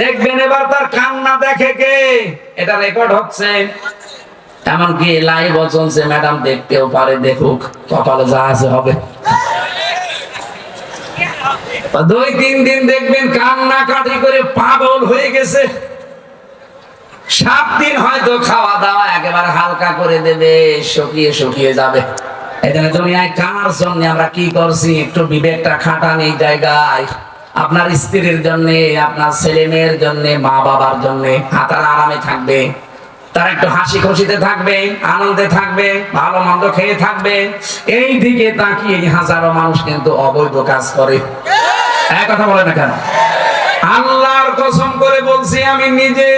দেখবেন এবার তার কান্না দেখে কে? এটা রেকর্ড হচ্ছে। এমনকি লাইভ চলছে ম্যাডাম দেখতেও পারে, দেখুক কপালে যা আছে হবে। দুই তিন দিন দেখবেন কান্না কাটি করে পাগল হয়ে গেছে। সাত দিন হয়তো খাওয়া দাওয়া একেবারে হালকা করে দেবে, শুকিয়ে শুকিয়ে যাবে। এখানে দুনিয়ায় কার জন্য আমরা কি করছি? একটু বিবেকটা খাটান এই জায়গায়। আপনার স্ত্রীর জন্য, আপনার ছেলে মেয়ের জন্য, মা বাবার জন্য হাতার আরামে থাকবে, তার একটু হাসি খুশিতে থাকবে, আনন্দে থাকবে, ভালো মন্দ খেয়ে থাকবে। এই দিকে তাকিয়ে হাজারো মানুষ কিন্তু অবৈধ কাজ করে। এক কথা বলে না কেন? আল্লাহর কসম করে বলছি, আমি নিজে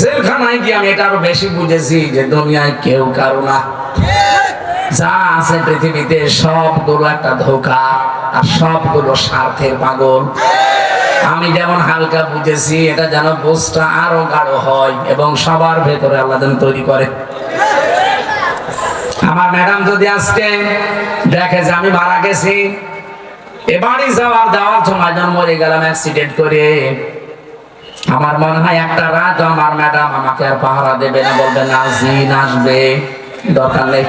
জেলখানায় গিয়ে আমি এটা আরও বেশি বুঝেছি যে দুনিয়ায় কেউ কারও না। যা আছে পৃথিবীতে সবগুলো একটা ধোকা। আর সবগুলো স্বার্থের পাগল। আমি যেমন হালকা বুঝেছি, এটা যেন বোঝটা আরও গাঢ় হয় এবং সবার ভেতরে আল্লাহ যেন তৈরি করে। আমার ম্যাডাম যদি আজকে দেখে যে আমি মারা গেছি এবারই যাওয়ার যাওয়ার সময় যখন মরে গেলাম অ্যাক্সিডেন্ট করে। আমার মনে হয় একটা রাত আমার ম্যাডাম আমাকে আর পাহারা দেবে না, বলবে না জিন আসবে, দরকার নেই।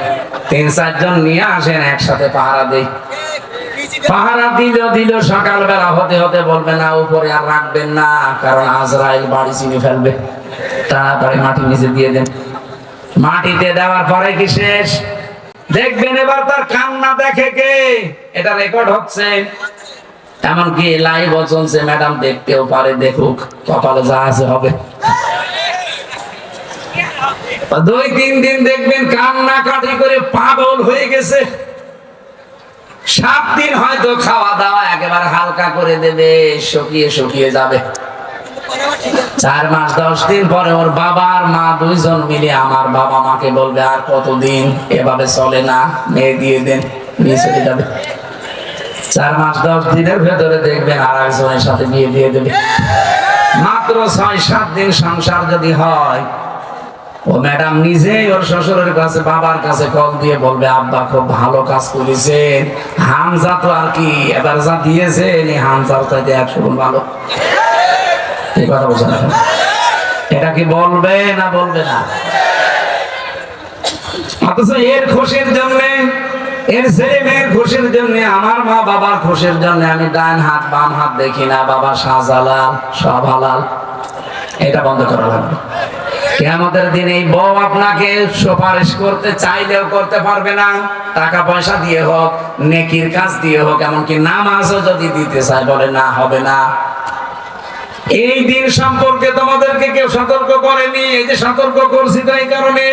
তিন চারজন নিয়ে আসেন, একসাথে পাহারা দেই। পাহারা দিল দিল সকালবেলা হতে হতে বলবে, না, উপরে আর রাখবেন না, কারণ আজরাইল বাড়ি চিনে ফেলবে। তাড়াতাড়ি মাটি নিচে দিয়ে দেন। মাটিতে দেওয়ার পরে কি শেষ? দেখবেন এবার তার কান্না দেখে কে? এটা রেকর্ড হচ্ছে। এমনকি লাইভ চলছে ম্যাডাম দেখতেও পারে, দেখুক, কপালে যা আছে হবে। দুই, তিন দিন দেখবেন কান্না কাটি করে পাগল হয়ে গেছে। সাত দিন হয়তো খাওয়া দাওয়া একেবারে হালকা করে দেবে, শুকিয়ে শুকিয়ে যাবে। চার মাস, দশ দিন পরে ওর বাবা আর মা দুইজন মিলে আমার বাবা মাকে বলবে, আর কতদিন এভাবে চলে না? মেয়ে দিয়ে দেন, নিয়ে চলে যাবে। চার মাস, দশ দিনের ভেতরে দেখবেন আর একজনের সাথে বিয়ে দিয়ে দেবে। মাত্র ছয়, সাত দিন সংসার যদি হয় ও ম্যাডাম নিজেই ওর শ্বশুরের কাছে, বাবার কাছে কল দিয়ে বলবে, আব্বা খুব ভালো কাজ করেছে। হামজা তো আর কি এবার যা দিয়েছে এই হামজার চাইতে একশো গুণ ভালো। এই কথা বলছে না এটা কি বলবে না বলবে না? এর খুশির জন্য, এর ছেলে মেয়ের খুশির জন্য, আমার মা বাবার খুশির জন্য আমি ডান হাত, বাম হাত দেখি না, বাবা সব হালাল এটা বন্ধ করা লাগবে। কেমতের দিন এই বউ আপনাকে সুপারিশ করতে চাইলেও করতে পারবে না। টাকা পয়সা দিয়ে হোক, নেকির কাজ দিয়ে হোক, এমনকি নামাজও যদি দিতে চায়, বলে না, হবে না। এই দিন সম্পর্কে তোমাদেরকে কেউ সতর্ক করেনি, এই যে সতর্ক করছি তাই কারণে